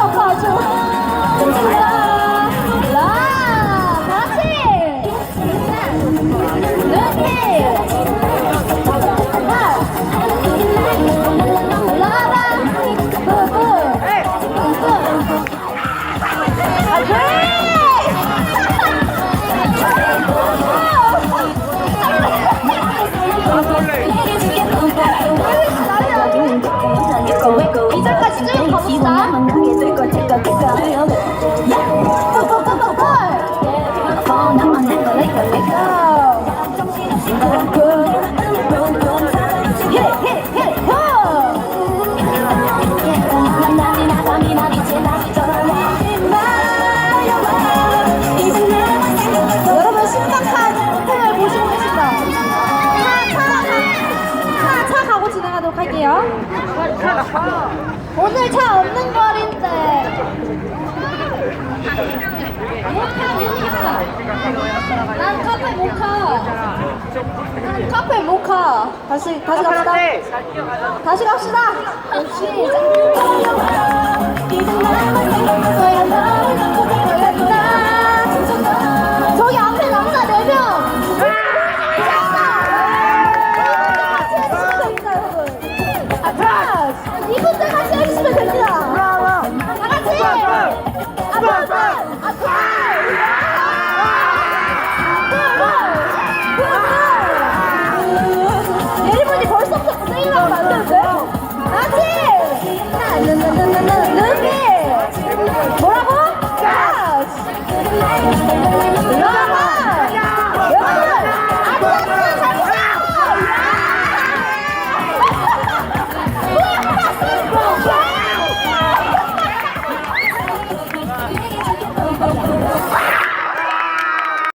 바꿔 아주. 라 같이 이렇게 할게요. 오늘 차 없는 거리인데. 모카 모카. 난 카페 모카. 난 카페 모카. 다시 다시 갑시다. 다시 갑시다. 역시.